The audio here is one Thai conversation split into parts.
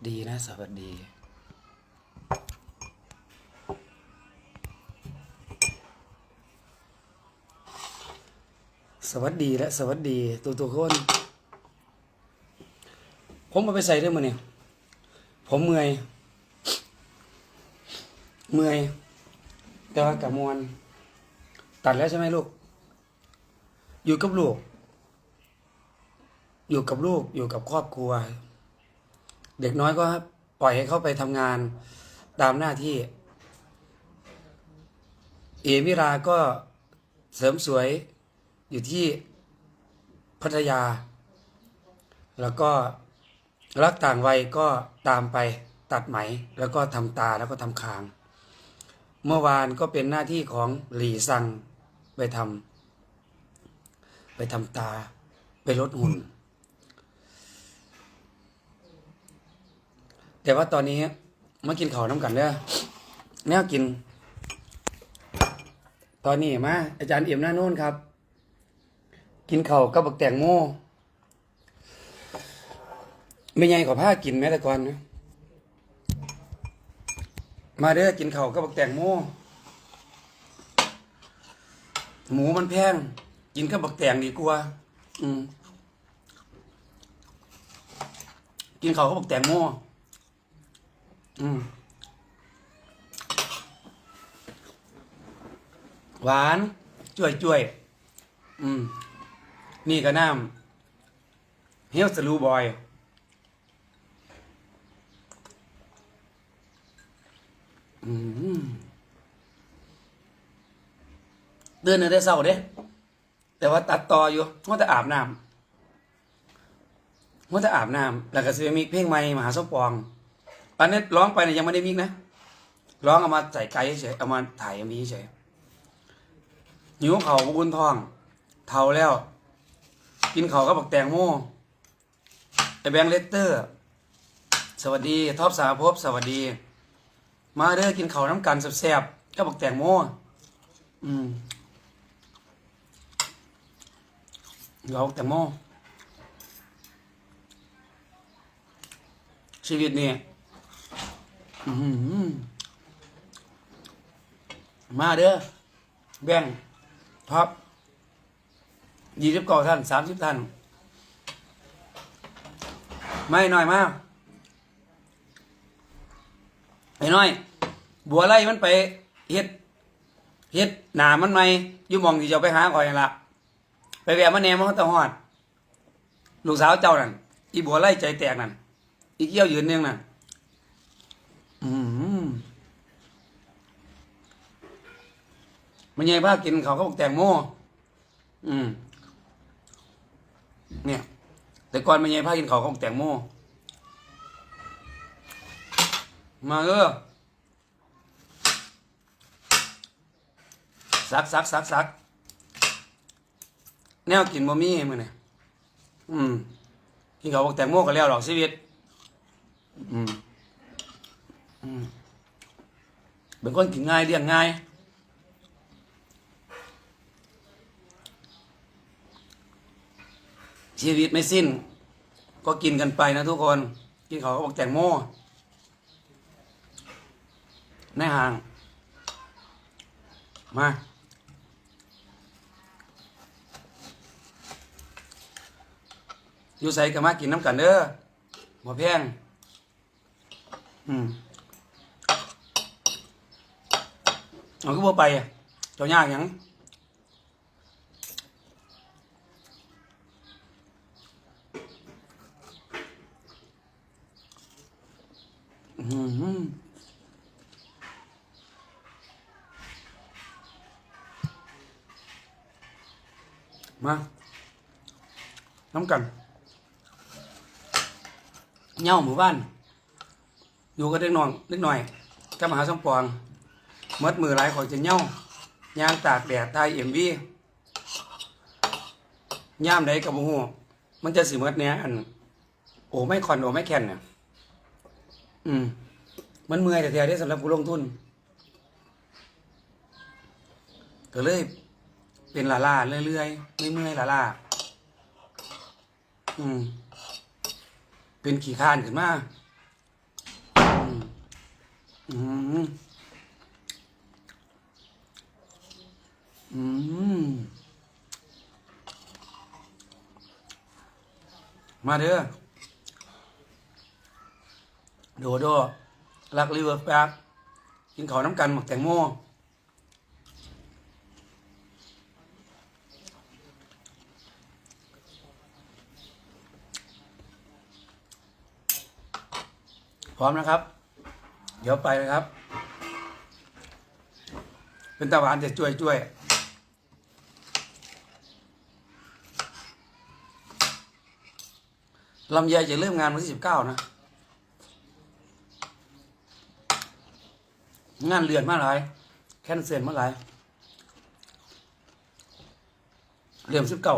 สดีนะ สวัสดีสวัสดีและสวัสดีตัวตัวๆคน ผมมาไปใส่ได้มือเนี่ยผมเมื่อย เมื่อย แต่ว่ากับมวลตัดแล้วใช่ไหมลูก อยู่กับลูก อยู่กับลูก อยู่กับครอบครัว เด็กน้อยก็ปล่อยให้เขาไปทำงานตามหน้าที่ เอมิราก็เสริมสวยอยู่ที่พัทยา แล้วก็รักต่างวัยก็ตามไปตัดไหม แล้วก็ทำตาแล้วก็ทำคาง เมื่อวานก็เป็นหน้าที่ของหลีซังไปทำไปทำตาไปลดหุ่น แต่ว่าตอนนี้มากินข้าวน้ำกันเด้อแนวกิน ตอนนี้มาอาจารย์เอี่ยมหน้าโน่นครับ กินข้าวกับบักแตงโมไม่ใหญ่กว่าผ้ากินแม้แต่ก่อนนะมาเด้อกินข้าวกับบักแตงโมหมูมันแพง กินกับบักแตงดีกว่า อืมกินข้าวกับบักแตงโมอืม หวานจ่วยจ่วยอืม นี่ก็น้ำเฮลสลูบอยเดินในได้เศร้าเด้ แต่ว่าตัดต่ออยู่ว่าจะอาบน้ำว่าจะอาบน้ำแล้วก็จะมีเพลงใหม่มหาสมปอง อันนี้ร้องไปเนี่ยยังไม่ได้มิกนะร้องเอามาใส่ไกด์เฉยเอามาถ่ายมีเฉยหิวเขาบุญทอง เท่าแล้ว กินเขาก็บักแตงโมไอแบงค์เลตเตอร์ สวัสดีท็อปสาภพสวัสดี มาเด้อกินเขาน้ำกันแซ่บๆก็บักแตงโมอืมเราแตงโมชีวิตนี่อื้อหือ มาเด้อแบ่งท็อปยี่สิบเก้าท่านสามสิบท่าน ไม่น่อยมากไอ้น้อย บัวไล่มันไปเฮ็ดเฮ็ดหนามันไหมยู่มองที่จะไปหาก่อยนั่นละไปแวะมาแนมันตะหอด ลูกสาวเจ้านั่นอีบัวไล่ใจแตกนั่นอีเกี้ยวยืนเนืองนั่น อืม มันยังพากินเขาวก็บอกแตงโมอืม เนี่ย แต่ก่อนมันยังพากินเขาวก็บอกแตงโมมาเออซักซักซักซักแนวกินบะมี่มือเนี่ยอืม กินเขาบอกแตงโมก็แล้วหรอกชีวิตอืมเป็นคนกินง่ายเลี้ยงง่าย ชีวิตไม่สิ้น ก็กินกันไปนะทุกคน กินเขาก็บอกแตงโมในห่าง มาอยู่ใส่กันมากินน้ำกันเด้อบ่แพงอืมเอาก็บ่ไปเจ้ายากหยังอื้อหือ มาน้ำกันเหย่าหมู่บ้าน อยู่กับเด็กน้องเล็กหน่อยกับมหาสมปองมัดมือหลายของจะเหย่ายางตากแดดทายเอ็มวีย่ามใดกับหูมันจะสิมดเนี้ยอัน โอ้ไม่คอนโอไม่แคนเนี่ยอืม มันเมื่อยแต่แท้ได้สำหรับผู้ลงทุนก็เลย เป็นลาลาเรื่อยๆไม่เมื่อยลาลาอืม เป็นขี่ขานขึ้นมาอืมอืมมาเด้อโดโดรักลิเวอร์แป๊กกินข้าวน้ำกันหมักแตงโม พร้อมนะครับ เดี๋ยวไปเลยครับ เป็นตาหวานจะช่วยช่วยลำไยจะเริ่มงานวันที่สิบเก้านะ งานเลือนมาหลาย แคนเซิลมาหลายเริ่มสิบเก้า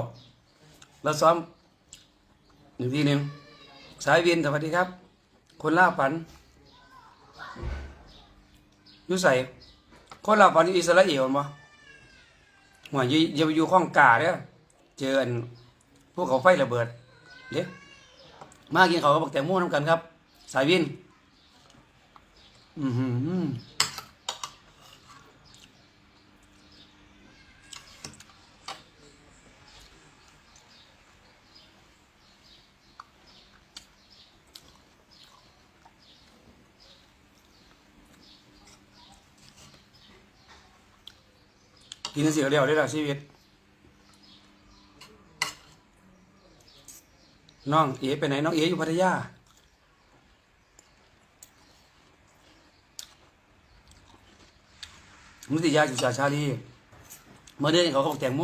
เราซ้อมหนึ่งทีหนึ่งสายวินสวัสดีครับ คนล่าฝันยุใส่คนล่าฝันอยู่อิสราเอลมั้หัวอยู่อยู่อยู่ข้องกาเนี่ยเจออันพวกเขาไฟระเบิดเด็กมากินเขาก็บอกแตงโมน้ำกันครับ สายวิน อือหือ กินเสียเดียวได้ละชีวิต น้องเอ๋ไปไหน น้องเอ๋อยู่พัทยามุติยาจุฬาชาลีเมื่อเดือนเขาเขาบอกแตงโม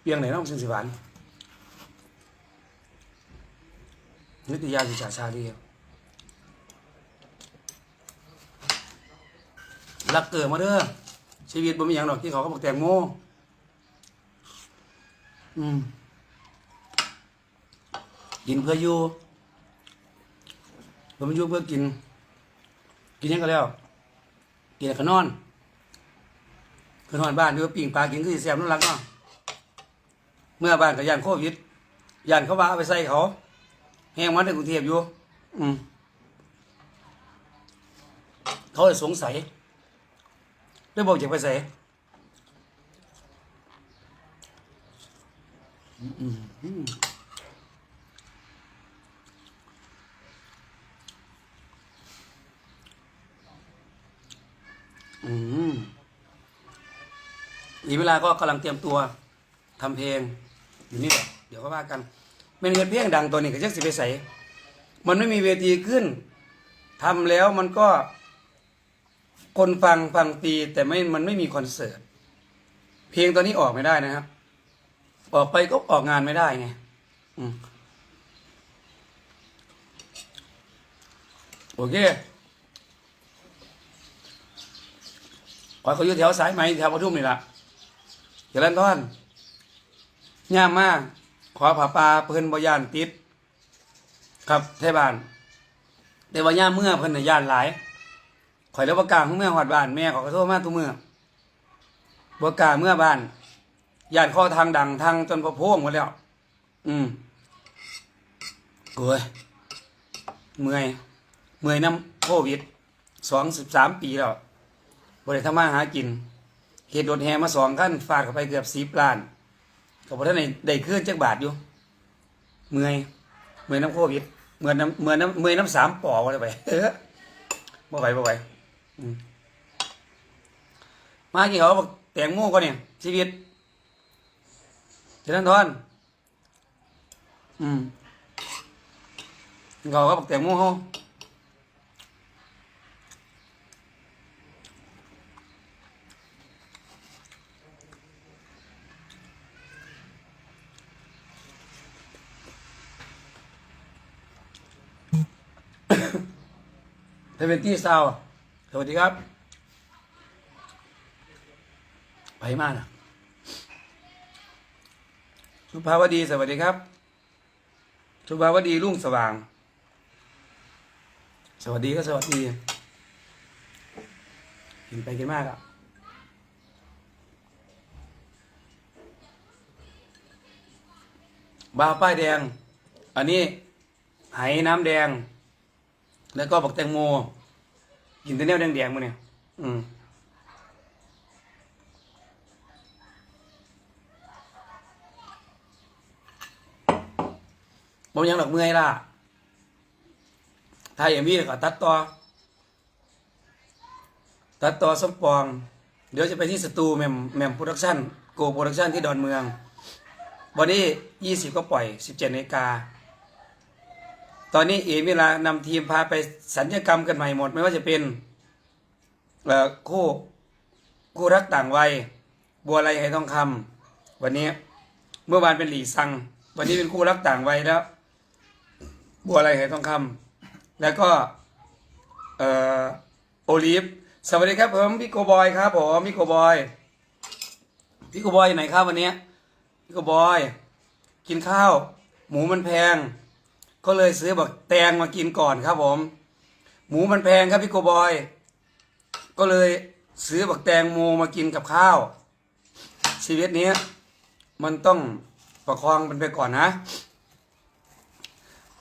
เปียงไหนน้องสินสิหวานนิตยาจุฬาชาลีรักเกิดมาเด้อ ชีวิตบ่มีอย่างหรอกที่เขาก็บอกแตงโมอืมกินเพื่ออยู่บ่มันอยู่เพื่อกิน กินยังก็แล้ว กินแล้วก็นอนคือนอนบ้านดูว่ปิ่งปลากินคือสิแซ่บนั่นรักเนาะเมื่อบ้านกับยานโควิดยานเขาว่าเอาไปใส่เขาแห้งมันในกรุงเทพอยู่ อืมเขาเลยสงสัย เลยบอกจะไปใส่อืมอืมอืมอืมอีกเวลาก็กำลังเตรียมตัวทำเพลง อยู่นี่แหละเดี๋ยวก็ว่ากันเป็นเงินเพลงดังตัวนี้ก็จักสิไปใส่มันไม่มีเวทีขึ้นทำแล้วมันก็ คนฟังฟังฟรีแต่ไม่มันไม่มีคอนเสิร์ตเพลงตัวนี้ออกไม่ได้นะครับ ออกไปก็ออกงานไม่ได้ไงอโอเคขอเขาอยู่แถวสายไหมแถวปทุมนี่ละเจริญทอนย่ามมาก ขอผ่าปลาเพิ่นบ่ย่านติด ครับเทบานแต่ว่าย่าเมื่อเพิ่นน่ะย่านหลาย ข่อยแล้วบ่กล้าเมื่อหอดบ้านแม่ขอก็โทรมาทุกเมื้อบ่กล้าเมื่อบ้านย่านข้อทางดังทางจนพอโพงหมดแล้ว อืมโอ้ยเมื่อยเมื่อยน้ำโควิดสองสิบสามปีแล้วบ่ได้ทมาหากินเฮ็ดรถแหมาสองคันฟาดเข้าไปเกือบสิบล้านก็บ่ทันได้ได้คืนจักบาทอยู่ เมื่อยเมื่อยน้ำโควิดเมื่อยน้ำเมื่อยน้ำเมื่อยน้ำสามปอว่าได้ไปเออบ่ไหวบ่ไหวอื มมากี่เขาบอกแตงโมก็เนี่ยชีวิตเจริญทอนอืมเขาก็บอกแตงโมเขาเทเวนตี้ซาว สวัสดีครับ ไปมากนะสุภาวดีสวัสดีครับ สุภาวดีรุ่งสว่าง สวัสดีก็สวัสดีกินไปกินมากอะบาป้ายแดง อันนี้ไหน้ำแดง แล้วก็บักแตงโม กินแต่แนวแดงๆมาเนี่ยอืมบ่ยังหลักเมื่อยล่ะถ้าอย่างนี้ก็ตัดต่อ ตัดต่อสมปอง เดี๋ยวจะไปที่สตูแมมแมมโปรดักชั่นโกโปรดักชั่นที่ดอนเมือง วันนี้ยี่สิบก็ปล่อยสิบเจ็ดนาฬิกา ตอนนี้เอมิลานำทีมพาไปสัญญกรรมกันใหม่หมด ไม่ว่าจะเป็นคู่คู่รักต่างวัย บัวไรไหทองคำวันนี้เมื่อวานเป็นหลีซัง วันนี้เป็นคู่รักต่างวัยแล้ว บัวไรไหทองคำแล้วก็โอลิฟสวัสดีครับผมพี่โกบอยครับผมพี่โกบอยพี่โกบอยอยู่ไหนครับวันนี้พี่โกบอย กินข้าว หมูมันแพง ก็เลยซื้อบักแตงมากินก่อนครับผม หมูมันแพงครับพี่โกบอย ก็เลยซื้อบักแตงโมมากินกับข้าว ชีวิตนี้มันต้องประคองมันไปก่อนนะ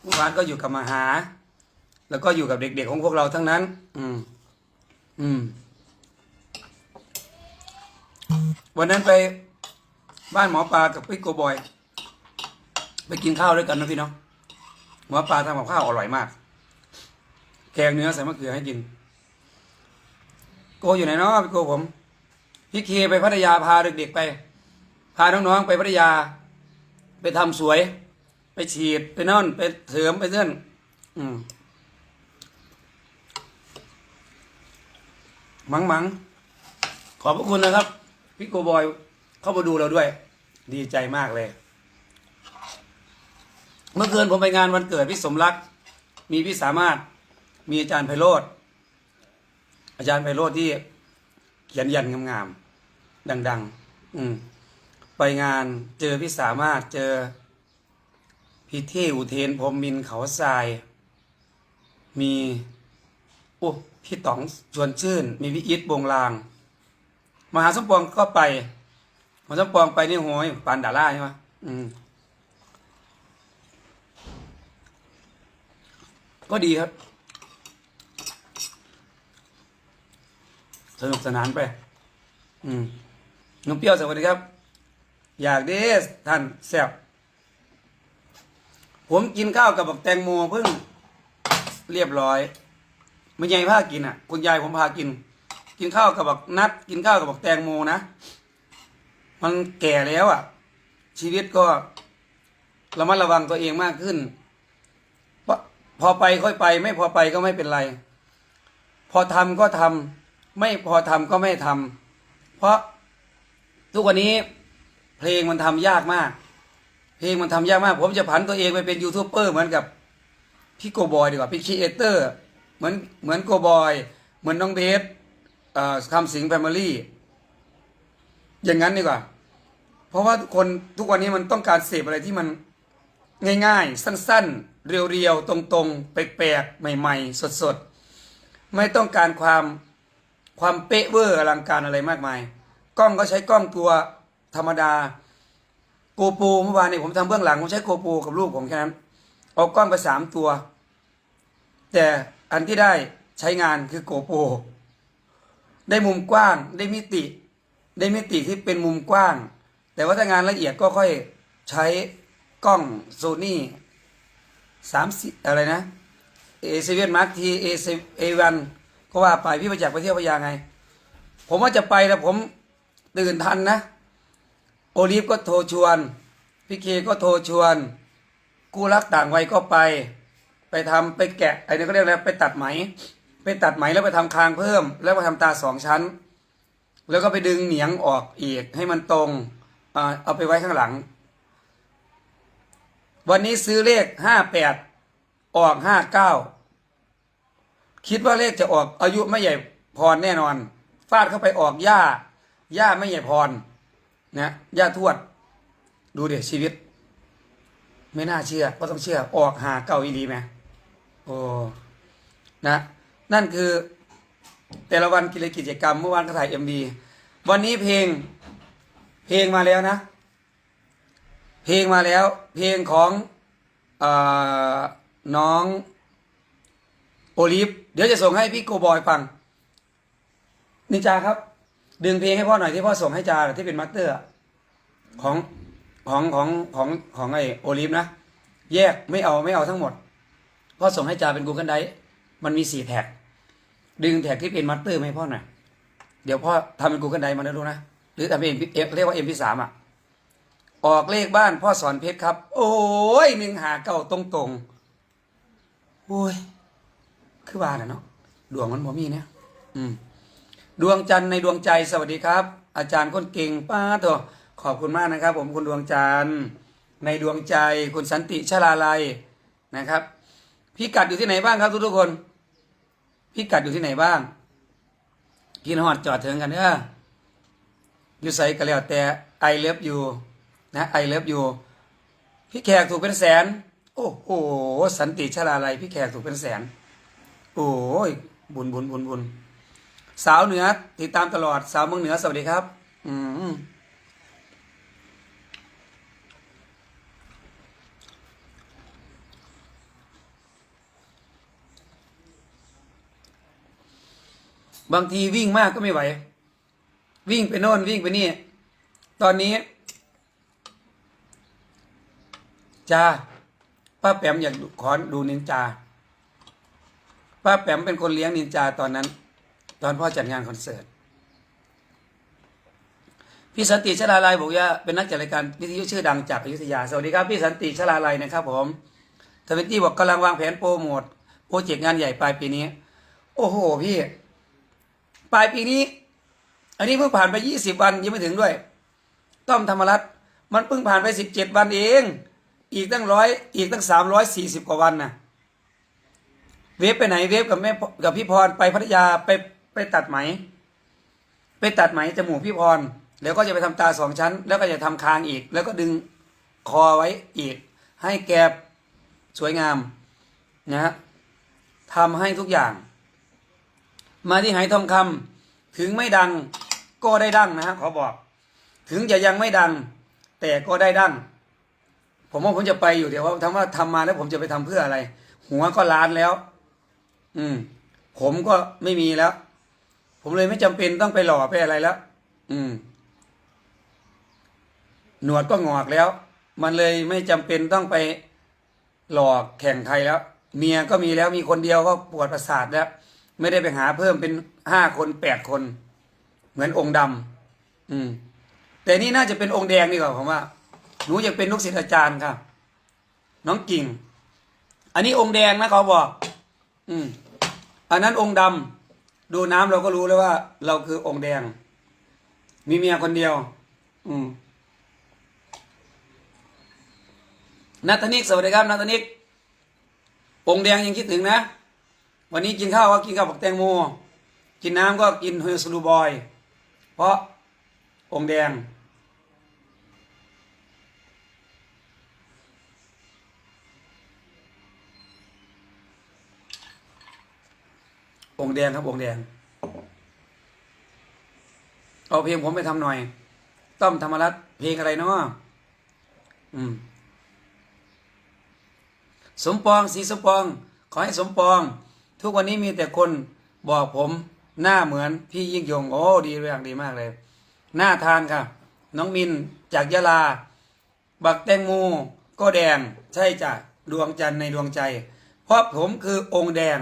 เมื่อวานก็อยู่กับมาหา แล้วก็อยู่กับเด็กๆของพวกเราทั้งนั้น อืม อืม วันนั้นไปบ้านหมอปลากับพี่โกบอย ไปกินข้าวด้วยกันนะพี่เนาะ หมอปลาทำกับข้าวอร่อยมาก แกงเนื้อใส่มะเขือให้กิน โกอยู่ไหนเนาะพี่โกผม พี่เคไปพัทยาพาเด็กๆไป พาน้องๆไปพัทยา ไปทำสวย ไปฉีดไปนั่นไปเสริมไปเส้นอืมมังมังขอบพระคุณนะครับ พี่โกบอยเข้ามาดูเราด้วย ดีใจมากเลย เมื่อคืนผมไปงานวันเกิดพี่สมรัก มีพี่สามารถ มีอาจารย์ไพโรธอาจารย์ไพโรธที่เขียนยันงามๆดัง ๆ อืมไปงานเจอพี่สามารถเจอพี่เท่อุเทนพรมมินเขาทราย มีโอ้พี่ต๋องชวนชื่น มีพี่อิทวงลาง มหาสมปองก็ไปมหาสมปองไปนี่โหยปานดาล่าใช่ไหมอืม ก็ดีครับ สนุกสนานไป อืมน้องเปรี้ยวสวัสดีครับ อยากเดสท่านแซ่บผมกินข้าวกับบักแตงโมเพิ่งเรียบร้อยไม่ใหญ่พากินอะ คุณยายผมพากิน กินข้าวกับบักนัด กินข้าวกับบักแตงโมนะ มันแก่แล้วอะ ชีวิตก็ระมัดระวังตัวเองมากขึ้น พอไปค่อยไป ไม่พอไปก็ไม่เป็นไร พอทำก็ทำไม่พอทำก็ไม่ทำเพราะทุกวันนี้เพลงมันทำยากมาก เพลงมันทำยากมาก ผมจะผันตัวเองไปเป็นยูทูบเบอร์เหมือนกับพี่โกบอยดีกว่าพี่ครีเอเตอร์เหมือนเหมือนโกบอย เหมือนน้องเบสเอ่อคำสิงแฟมิลี่อย่างนั้นดีกว่า เพราะว่าทุกคนทุกวันนี้มันต้องการเสพอะไรที่มันง่ายๆ สั้น ๆ เรียวๆ ตรงๆ แปลกๆ ใหม่ ๆ สดๆ ไม่ต้องการความความเป๊ะเวอร์อลังการอะไรมากมาย กล้องก็ใช้กล้องตัวธรรมดาโกโปรเมื่อวานนี้ผมทำเบื้องหลัง ผมใช้โกโปรกับลูกผมแค่นั้น เอากล้องไปสามตัว แต่อันที่ได้ใช้งานคือโกโปรได้มุมกว้างได้มิติ ได้มิติที่เป็นมุมกว้าง แต่ว่าถ้างานละเอียดก็ค่อยใช้กล้องโซนี่ สามสิอะไรนะเอเซเว่นมาร์คทีเอเซเอวันก็ว่าไปพี่ประจักษ์ไปเที่ยวพะยาไง ผมว่าจะไปแต่ผมตื่นทันนะ โอลิฟก็โทรชวนพี่เคก็โทรชวน กู้รักต่างวัยก็ไป ไปทำไปแกะไอ้นี่ก็เรียกอะไรไปตัดไหม ไปตัดไหมแล้วไปทำคางเพิ่ม แล้วไปทำตาสองชั้น แล้วก็ไปดึงเหนียงออกอีกให้มันตรงเอาไปไว้ข้างหลัง วันนี้ซื้อเลขห้าแปดออกห้าเก้าคิดว่าเลขจะออกอายุไม่ใหญ่พรแน่นอน ฟาดเข้าไปออกย่าย่าไม่ใหญ่พรนะย่าทวด ดูเดี๋ยวชีวิต ไม่น่าเชื่อก็ต้องเชื่อ ออกหาเก้าอีดีไหมโอ้นะ นั่นคือ แต่ละวันกิจกรรมเมื่อวานก็ถ่ายเอ็มบีวันนี้เพลง เพลงมาแล้วนะ เพลงมาแล้ว เพลงของอน้องโอลิฟเดี๋ยวจะส่งให้พี่โกบอยฟังนินจาครับ ดึงเพลงให้พ่อหน่อยที่พ่อส่งให้จาที่เป็นมาสเตอร์ของของของของของไอโอลิฟนะ แยกไม่เอาไม่เอาทั้งหมดพ่อส่งให้จาเป็นกูเกิลไดมันมีสี่แท็ก ดึงแท็กที่เป็นมาสเตอร์ให้พ่อหน่อยเดี๋ยวพ่อทำเป็นกูเกิลไดมาแล้วรู้นะ หรือทำเป็นเอเรียกว่าเอ็มพีสามอะ ออกเลขบ้านพ่อสอนเพชรครับ โอ้ยหนึ่งหาเก้าตรงตรงโอ้ย คือว่าน่ะเนาะดวงมันบ่มีเนี่ยอืม ดวงจันทร์ในดวงใจสวัสดีครับ อาจารย์คนเก่งป้าตัวขอบคุณมากนะครับ ผมคุณดวงจันทร์ในดวงใจคุณสันติชลาลัยนะครับพี่กัดอยู่ที่ไหนบ้างครับ ทุกทุกคนพี่กัดอยู่ที่ไหนบ้างกินหอดจอดถึงกันเด้ออยู่ใส่ก็แล้วแต่ไอเลิฟอยู่ นะไอเลิฟอยู่พี่แขกถูกเป็นแสน โอ้โหสันติชลาลัยพี่แขกถูกเป็นแสน โอ้ยบุญบุญบุญบุญสาวเหนือติดตามตลอดสาวเมืองเหนือสวัสดีครับ อืมบางทีวิ่งมากก็ไม่ไหว วิ่งไปโน่นวิ่งไปนี่ ตอนนี้ จ้าป้าแปมอยากขอดูนินจาป้าแปมเป็นคนเลี้ยงนินจาตอนนั้น ตอนพ่อจัดงานคอนเสิร์ตพี่สันติชลาลัยบอกว่าเป็นนักจัดรายการวิทยุชื่อดังจากอยุธยาสวัสดีครับพี่สันติชลาลัยนะครับผมทวิตตี้บอกกำลังวางแผนโปรโมทโปรเจกต์งานใหญ่ปลายปีนี้ โอ้โหพี่ ปลายปีนี้ อันนี้เพิ่งผ่านไปยี่สิบวันยังไม่ถึงด้วย ต้อมธรรมรัตน์มันเพิ่งผ่านไปสิบเจ็ดวันเอง อีกตั้งร้อยอีกตั้งสามร้อยสี่สิบกว่าวันนะเวฟไปไหนเวฟกับแม่กับพี่พรไปพัทยาไปไปตัดไหม ไปตัดไหมจมูกพี่พร แล้วก็จะไปทำตาสองชั้น แล้วก็จะทำคางอีก แล้วก็ดึงคอไว้อีก ให้แกบสวยงามนะฮะทำให้ทุกอย่าง มาที่ไหทองคำถึงไม่ดังก็ได้ดังนะฮะขอบอก ถึงจะยังไม่ดัง แต่ก็ได้ดัง ผมว่าผมจะไปอยู่เดี๋ยวว่าทำว่าทำมาแล้วผมจะไปทำเพื่ออะไร หัวก็ล้านแล้ว อืม ผมก็ไม่มีแล้ว ผมเลยไม่จำเป็นต้องไปหล่อไปอะไรแล้ว อืม หนวดก็งอกแล้ว มันเลยไม่จำเป็นต้องไปหลอกแข่งใครแล้ว เมียก็มีแล้วมีคนเดียวก็ปวดประสาทแล้ว ไม่ได้ไปหาเพิ่มเป็นห้าคนแปดคน เหมือนองค์ดำอืม แต่นี่น่าจะเป็นองค์แดงดีกว่าผมว่า หนูอยากเป็นลูกศิษย์อาจารย์ครับน้องกิ่ง อันนี้องค์แดงนะเขาบอก อืม อันนั้นองค์ดำดูน้ำเราก็รู้แล้วว่า เราคือองค์แดง มีเมียคนเดียว อืมนัทนิกสวัสดีครับนัทนิกองค์แดงยังคิดถึงนะ วันนี้กินข้าวก็กินข้าวผักแตงโมกินน้ำก็กินเฮอร์สลูบอย เพราะองค์แดง องแดงครับ องแดง เอาเพลงผมไปทำหน่อย ต้อมธรรมรัตน์เพลงอะไรเนาะอืม สมปองสีสมปอง ขอให้สมปอง ทุกวันนี้มีแต่คนบอกผมหน้าเหมือนพี่ยิ่งยง โอ้ดีเรื่องดีมากเลย หน้าทานค่ะ น้องมินจากยะลา บักแตงโมก็แดง ใช่จ้ะดวงจันทร์ในดวงใจ เพราะผมคือองค์แดง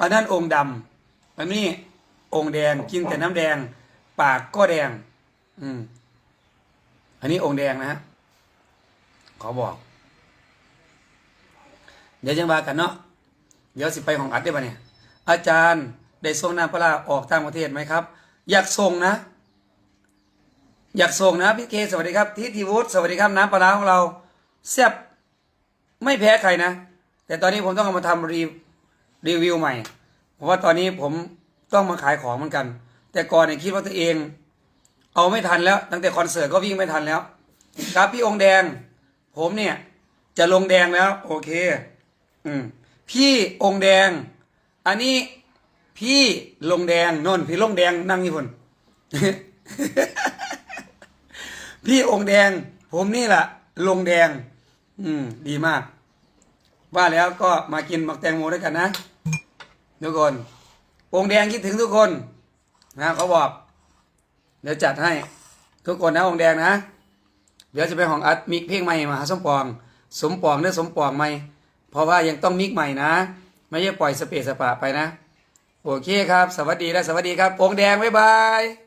อันนั้นองค์ดำอันนี้องค์แดงกินแต่น้ำแดง ปากก็แดง อืม อันนี้องค์แดงนะฮะขอบอก เดี๋ยวจังว่ากันเนาะเดี๋ยวสิไปของอัดได้ปะเนี่ย อาจารย์ได้ส่งน้ำปลาร้าออกต่างประเทศไหมครับ อยากส่งนะ อยากส่งนะพี่เคสวัสดีครับทิติวุฒิสวัสดีครับน้ำปลาร้าของเราแซ่บไม่แพ้ใครนะ แต่ตอนนี้ผมต้องเอามาทำรี รีวิวใหม่ เพราะว่าตอนนี้ผมต้องมาขายของเหมือนกัน แต่ก่อนเนี่ยคิดว่าตัวเอง เอาไม่ทันแล้ว ตั้งแต่คอนเสิร์ตก็วิ่งไม่ทันแล้ว ครับพี่องค์แดง ผมเนี่ย จะลงแดงแล้ว โอเค อืมพี่องค์แดง อันนี้พี่ลงแดงนนพี่ลงแดงนั่งนี่พนพี่องค์แดง ผมนี่แหละลงแดง อืม ดีมาก ว่าแล้วก็มากินหมักแตงโมด้วยกันนะ ทุกคนโองแดงคิดถึงทุกคนนะเขาบอก เดี๋ยวจัดให้ทุกคนนะองแดงนะ เดี๋ยวจะไปของอัดมิกเพลงใหม่มาหาสมปอง สมปองเนื้อสมปองใหม่เพราะว่ายังต้องมิกใหม่นะ ไม่ใช่ปล่อยสเปซสปะไปนะ โอเคครับ สวัสดีและสวัสดีครับองแดงบ๊ายบาย